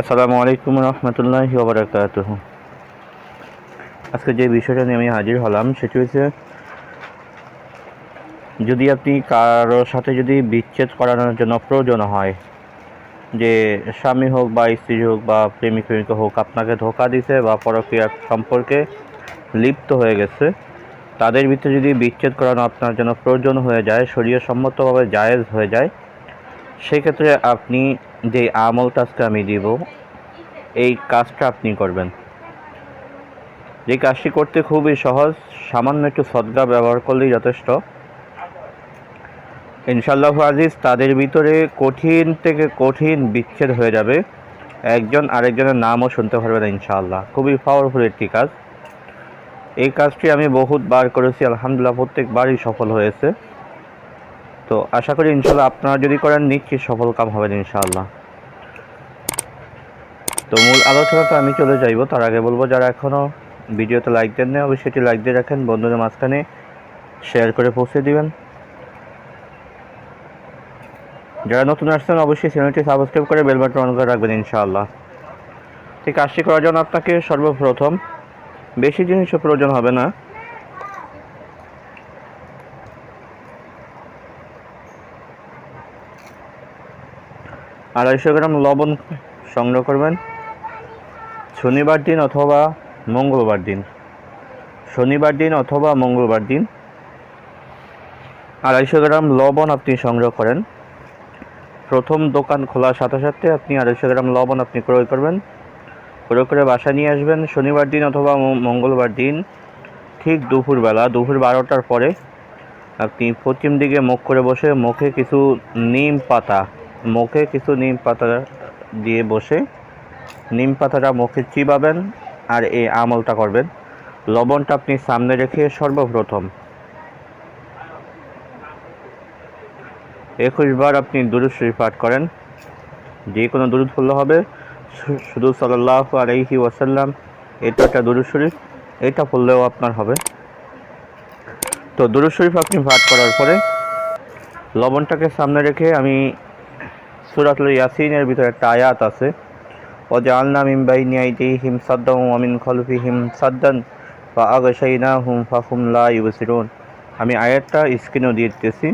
আসসালামু আলাইকুম রহমতুল্লাহি ওবরাকাত আজকে যে বিষয়টা নিয়ে আমি হাজির হলাম, সেটি হচ্ছে যদি আপনি কারোর সাথে যদি বিচ্ছেদ করানোর জন্য প্রয়োজন হয়, যে স্বামী হোক বা স্ত্রী হোক বা প্রেমিক প্রেমিকা হোক, আপনাকে ধোকা দিছে বা পরকীয়া সম্পর্কে লিপ্ত হয়ে গেছে তাদের ভিতরে যদি বিচ্ছেদ করানো আপনার জন্য প্রয়োজন হয়ে যায় শরীয় সম্মতভাবে জায়েজ হয়ে যায়, সেক্ষেত্রে আপনি যে আমলটা আজকে আমি দিব, এই কাজটা আপনি করবেন। যে কাজটি করতে খুবই সহজ, সামান্য একটু সদ্গা ব্যবহার করলেই যথেষ্ট। ইনশাল্লাহ আজিজ, তাদের ভিতরে কঠিন থেকে কঠিন বিচ্ছেদ হয়ে যাবে। একজন আরেকজনের নামও শুনতে পারবে না ইনশাআল্লাহ। খুবই পাওয়ারফুল একটি কাজ। এই কাজটি আমি বহুত বার করেছি, আলহামদুলিল্লাহ প্রত্যেকবারই সফল হয়েছে। তো আশা করি ইনশাল্লাহ আপনারা যদি করেন নিশ্চিত সফল কাম হবেন ইনশাআল্লাহ। তো মূল আলোচনাটা আমি চলে যাইব। তার আগে বলব, যারা এখনও ভিডিওতে লাইক দেন না অবশ্যই এটি লাইক দিয়ে রাখেন। বন্ধুদের মাঝখানে শেয়ার করে পৌঁছে দিবেন। যারা নতুন আসছেন, অবশ্যই চ্যানেলটি সাবস্ক্রাইব করে বেল বাটন অন করে রাখবেন ইনশাআল্লাহ। ঠিক কাজটি করার জন্য আপনাকে সর্বপ্রথম বেশি জিনিসও প্রয়োজন হবে না। আড়াইশো গ্রাম লবণ সংগ্রহ করবেন। শনিবার দিন অথবা মঙ্গলবার দিন। শনিবার দিন অথবা মঙ্গলবার দিন। আড়াইশো গ্রাম লবণ আপনি সংগ্রহ করেন। প্রথম দোকান খোলার সাথে সাথে আপনি আড়াইশো গ্রাম লবণ আপনি ক্রয় করবেন। ক্রয় করে বাসা নিয়ে আসবেন শনিবার দিন অথবা মঙ্গলবার দিন, ঠিক দুপুরবেলা, দুপুর বারোটার পরে আপনি পশ্চিম দিকে মুখ করে বসে মুখে কিছু নিম পাতা, মুখে কিছু নিম পাতা দিয়ে বসে নিম পাতাটা মুখে চিবাবেন আর এই আমলটা করবেন। লবণটা আপনি সামনে রেখে সর্বপ্রথম একুশ বার আপনি দুরুদ শরীফ পাঠ করেন। যে কোনো দুরুদ পড়লে হবে। শুধু সাল্লাহ আলাইহি ওয়াসাল্লাম, এটা একটা দুরু শরীফ, এটা পড়লেও আপনার হবে। তো দুরু শরীফ আপনি পাঠ করার পরে লবণটাকে সামনে রেখে আমি সুরাতুল ইয়াসিনের ভিতরে একটা আয়াত আছে ও জালনা মিন বাইনি হিম সাদ্দান ওয়া মিন খালফিহিম সাদ্দান বা ফা আগশাইনাহুম ফাহুম লা ইউবসিরুন। আমি আয়াতটা স্ক্রিনেও দিয়ে দিতেছি।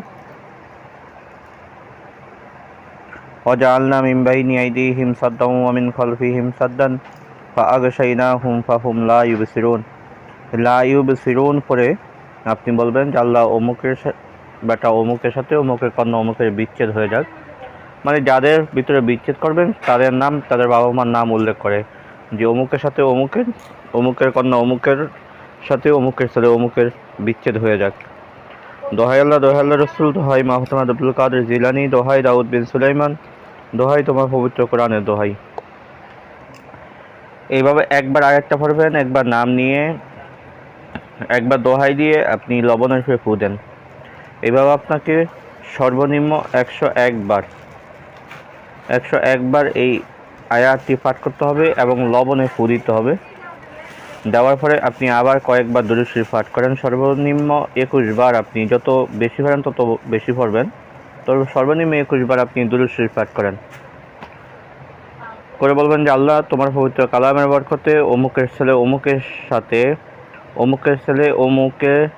وجعلنا من بين أيديهم صدا ومن خلفهم صدا فأغشيناهم فهم لا يبصرون লা ইউবসিরুন পরে আপনি বলবেন যে আল্লাহ অমুকের সা- বেটা অমুকের সাথে অমুকের কন্যা অমুকের বিচ্ছেদ হয়ে যাক মানে যাদের ভিতরে বিচ্ছেদ করবেন তাদের নাম তাদের বাবা মার নাম উল্লেখ করে যে অমুকের সাথে অমুকের অমুকের কন্যা অমুকের সাথে অমুকের ছেলে অমুকের বিচ্ছেদ হয়ে যাক দোহাই আল্লাহ দোহাই আল্লাহ রসুল দোহাই মাহতামাদ আব্দুল কাদের জিলানি দোহাই দাউদ বিন সুলাইমান দোহাই তোমার পবিত্র কোরআনের দোহাই। এইভাবে একবার আরেকটা পড়বেন, একবার নাম নিয়ে, একবার দোহাই দিয়ে আপনি লবণের ফিরে ফু দেন। এভাবে আপনাকে সর্বনিম্ন একশো একবার একশো একবার এই আয়াতটি পাঠ করতে হবে এবং লবণে ফু দিতে হবে। দেওয়ার পরে আপনি আবার কয়েকবার দুরুদ পাঠ করেন। সর্বনিম্ন একুশ বার আপনি যত বেশি পারেন তত বেশি পড়বেন। সর্বনিম্ন একুশ বার আপনি দুরুদ শরীফ পাঠ করেন। করে বলবেন যে, আল্লাহ তোমার পবিত্র কালামের বরকতে অমুকের ছেলে অমুকের সাথে, অমুকের ছেলে অমুকের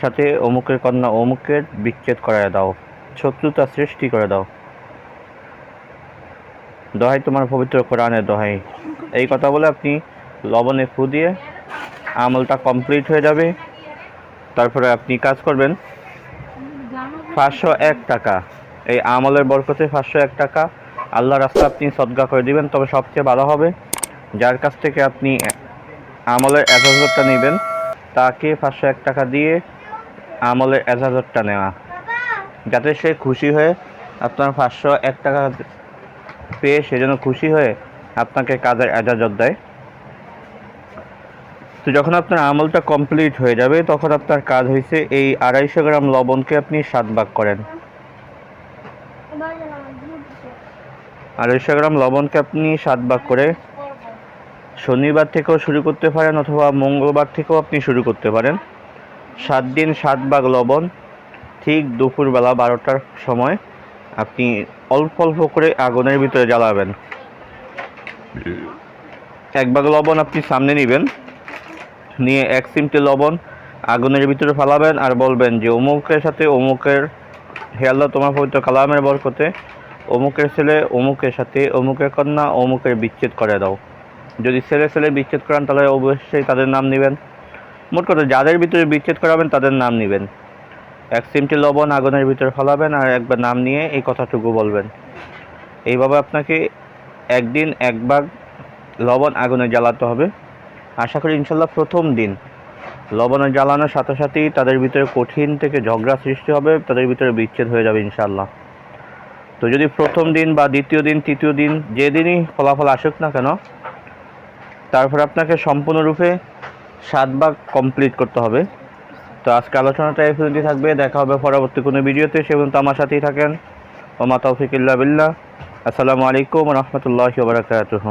সাথে অমুকের কন্যা অমুকের বিচ্ছেদ করায় দাও, শত্রুতা সৃষ্টি করে দাও। দোহাই তোমার পবিত্র কোরআনের দোহাই। এই কথা বলে আপনি লবণে ফু দিয়ে আমলটা কমপ্লিট হয়ে যাবে। তারপরে আপনি কাজ করবেন। পাঁচশো এক টাকা। এই আমলের বরকতে পাঁচশো এক টাকা। আল্লাহ রাস্তা আপনি সদগা করে দিবেন, তবে সবচেয়ে ভালো হবে যার কাছ থেকে আপনি আমলের এজাজতটা নেবেন, তাকে পাঁচশো এক টাকা দিয়ে আমলের এজাজতটা নেওয়া। যাতে সে খুশি হয়ে আপনার পাঁচশো এক টাকা পেয়ে সেজন্য খুশি হয়ে আপনাকে কাজের এজাজত দেয়। তো যখন আপনার আমলটা কমপ্লিট হয়ে যাবে, তখন আপনার কাজ হয়েছে এই আড়াইশো গ্রাম লবণকে আপনি সাত ভাগ করেন। আড়াইশো গ্রাম লবণকে আপনি সাত ভাগ করে শনিবার থেকেও শুরু করতে পারেন অথবা মঙ্গলবার থেকেও আপনি শুরু করতে পারেন। সাত দিন সাত ভাগ লবণ, ঠিক দুপুরবেলা বারোটার সময় আপনি অল্প অল্প করে আগুনের ভিতরে জ্বালাবেন। এক ভাগ লবণ আপনি সামনে নেবেন। নিয়ে এক চিমটি লবণ আগুনের ভিতরে ফালাবেন আর বলবেন যে, অমুকের সাথে অমুকের হে আল্লাহ তোমার পবিত্র কালামের বরকতে। অমুকের ছেলে অমুকের সাথে, অমুকের কন্যা অমুকের বিচ্ছেদ করে দাও। যদি ছেলে ছেলে বিচ্ছেদ করান, তাহলে অবশ্যই তাদের নাম নেবেন। মোট কথা, যাদের ভিতরে বিচ্ছেদ করাবেন, তাদের নাম নেবেন। এক সিমটি লবণ আগুনের ভিতরে ফলাবেন আর একবার নাম নিয়ে এই কথাটুকু বলবেন। এইভাবে আপনাকে একদিন এক ভাগ লবণ আগুনে জ্বালাতে হবে। আশা করি ইনশাল্লাহ প্রথম দিন। লবণে জ্বালানোর সাথে সাথেই তাদের ভিতরে কঠিন থেকে ঝগড়া সৃষ্টি হবে, তাদের ভিতরে বিচ্ছেদ হয়ে যাবে ইনশাল্লাহ। তো যদি প্রথম দিন বা দ্বিতীয় দিন, তৃতীয় দিন যেদিনই ফলাফল আসুক না কেন, তারপর আপনাকে সম্পূর্ণরূপে সাত ভাগ কমপ্লিট করতে হবে। তো আজকে আলোচনাটা এই পর্যন্তই থাকবে, দেখা হবে পরবর্তী কোনো ভিডিওতে, সে পর্যন্ত আমার সাথেই থাকেন। ওমা তৌফিক ইল্লা বিল্লাহ। আসসালামু আলাইকুম রহমতুল্লাহি ওবরাকাতুহু